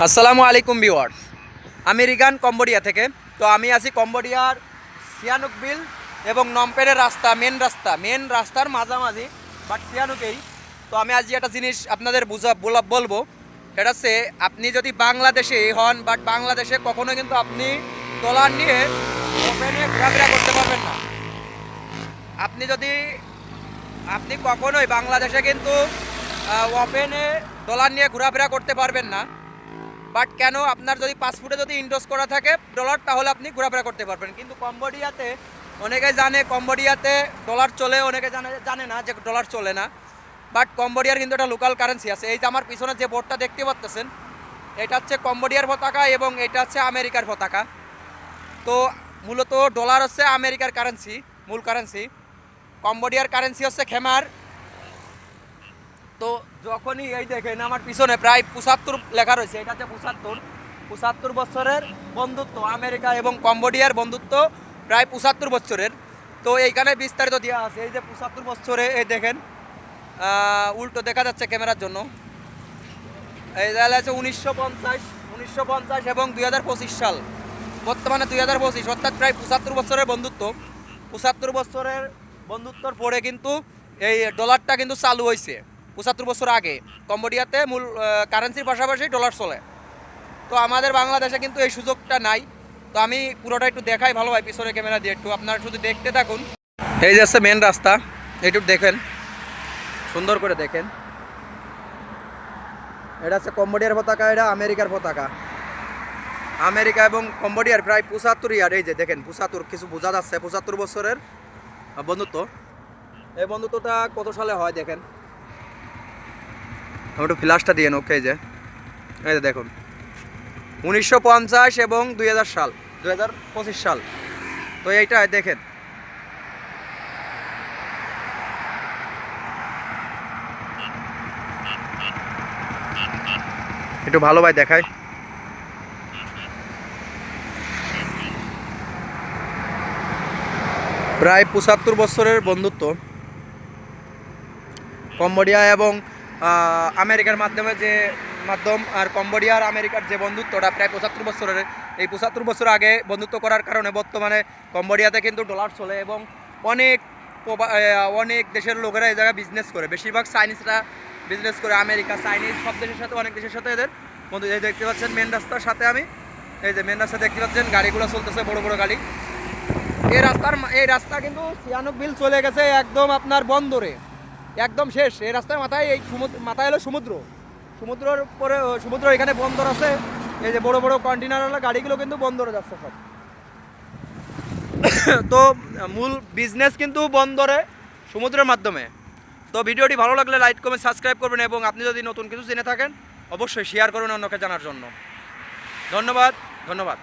আসসালামু আলাইকুম ভিওয়ার্স আমি রিগান কম্বোডিয়া থেকে। তো আমি আছি কম্বোডিয়ার সিয়ানুক বিল এবং নমপেনের রাস্তা মেন রাস্তা মেন রাস্তার মাঝামাঝি বাট সিয়ানুকেই। তো আমি আজ একটা জিনিস আপনাদের বুঝা বলা- বলব। সেটা হচ্ছে, আপনি যদি বাংলাদেশে হন বাট বাংলাদেশে কখনো কিন্তু আপনি ডলার নিয়ে ওপেনে ঘোরাফেরা করতে পারবেন না। আপনি যদি আপনি কখনোই বাংলাদেশে কিন্তু ওপেনে ডলার নিয়ে ঘোরাফেরা করতে পারবেন না। বাট কেন আপনার যদি পাসপোর্টে যদি ইন্ডোজ করা থাকে ডলার তাহলে আপনি ঘোরাফেরা করতে পারবেন। কিন্তু কম্বোডিয়াতে অনেকে জানে, কম্বোডিয়াতে ডলার চলে, অনেকে জানে জানে না যে ডলার চলে না। বাট কম্বোডিয়ার কিন্তু একটা লোকাল কারেন্সি আছে। এই যে আমার পিছনে যে বোর্ডটা দেখতে পাচ্ছেন এটা হচ্ছে কম্বোডিয়ার পতাকা এবং এটা হচ্ছে আমেরিকার পতাকা। তো মূলত ডলার হচ্ছে আমেরিকার কারেন্সি মূল কারেন্সি কম্বোডিয়ার কারেন্সি হচ্ছে খেমার। তো যখনই এই দেখেন আমার পিছনে প্রায় পঁচাত্তর লেখা রয়েছে, এটা হচ্ছে পঁচাত্তর। পঁচাত্তর বছরের বন্ধুত্ব, আমেরিকা এবং কম্বোডিয়ার বন্ধুত্ব প্রায় পঁচাত্তর বছরের। তো এইখানে বিস্তারিত দেওয়া আছে, এই যে পঁচাত্তর বছরে, এই দেখেন উল্টো দেখা যাচ্ছে ক্যামেরার জন্য। এই তাহলে আছে উনিশশো পঞ্চাশ উনিশশো পঞ্চাশ এবং দুই হাজার পঁচিশ সাল। বর্তমানে দুই হাজার পঁচিশ, অর্থাৎ প্রায় পঁচাত্তর বছরের বন্ধুত্ব। পঁচাত্তর বছরের বন্ধুত্বর পরে কিন্তু এই ডলারটা কিন্তু চালু হয়েছে পঁচাত্তর বছর আগে। কম্বোডিয়াতে মূল কারেন্সির পাশাপাশি ডলার চলে। তো আমাদের বাংলাদেশে কিন্তু এই সুযোগটা নাই। তো আমি পুরোটা একটু দেখাই ভালো হয় পিছনে ক্যামেরা দিয়ে একটু। আপনারা শুধু দেখতে থাকুন। এই যে হচ্ছে মেন রাস্তা। একটু দেখেন। সুন্দর করে দেখেন। এটা হচ্ছে কম্বোডিয়ার পতাকা, এটা আমেরিকার পতাকা। আমেরিকা এবং কম্বোডিয়ার প্রায় পঁচাত্তর ইয়ার। এই যে দেখেন, পঁচাত্তর, কিছু বোঝা যাচ্ছে। পঁচাত্তর বছরের বন্ধুত্ব। এই বন্ধুত্বটা কত সালে হয় দেখেন। একটু ফ্ল্যাশটা দিয়ে এই যে। এই যে দেখুন। উনিশশো পঞ্চাশ এবং দুই হাজার সাল, দুই হাজার পঁচিশ সাল। তো এইটা দেখেন। একটু ভালো ভাই দেখায় প্রায় পঁচাত্তর বছরের বন্ধুত্ব। কম্বোডিয়া এবং আমেরিকার মাধ্যমে যে মাধ্যম আর কম্বোডিয়া আর আমেরিকার যে বন্ধুত্বটা প্রায় পঁচাত্তর বছরের। এই পঁচাত্তর বছর আগে বন্ধুত্ব করার কারণে বর্তমানে কম্বোডিয়াতে কিন্তু ডলার চলে এবং অনেক অনেক দেশের লোকেরা এই জায়গায় বিজনেস করে। বেশিরভাগ চাইনিজরা বিজনেস করে, আমেরিকা চাইনিজ সব দেশের সাথে, অনেক দেশের সাথে এদের বন্ধু এই দেখতে পাচ্ছেন মেন রাস্তার সাথে আমি। এই যে মেন রাস্তা দেখতে পাচ্ছেন, গাড়িগুলো চলতেছে, বড় বড় গাড়ি। এই রাস্তার এই রাস্তা কিন্তু সিয়ানুক বিল চলে গেছে একদম আপনার বন্দরে। একদম শেষ। এই রাস্তার মাথায় এই সমুদ্র, মাথায় হলো সমুদ্র। সমুদ্রর পরে সমুদ্র এখানে বন্দর আছে। এই যে বড় বড় কন্টেনারওয়ালা গাড়িগুলো কিন্তু বন্দরে যাচ্ছে সব। তো, মূল বিজনেস কিন্তু বন্দরে, সমুদ্রের মাধ্যমে। তো ভিডিওটি ভালো লাগলে লাইক কমেন্ট সাবস্ক্রাইব করবেন এবং আপনি যদি নতুন কিছু জেনে থাকেন, অবশ্যই শেয়ার করুন অন্যকে জানার জন্য। ধন্যবাদ ধন্যবাদ।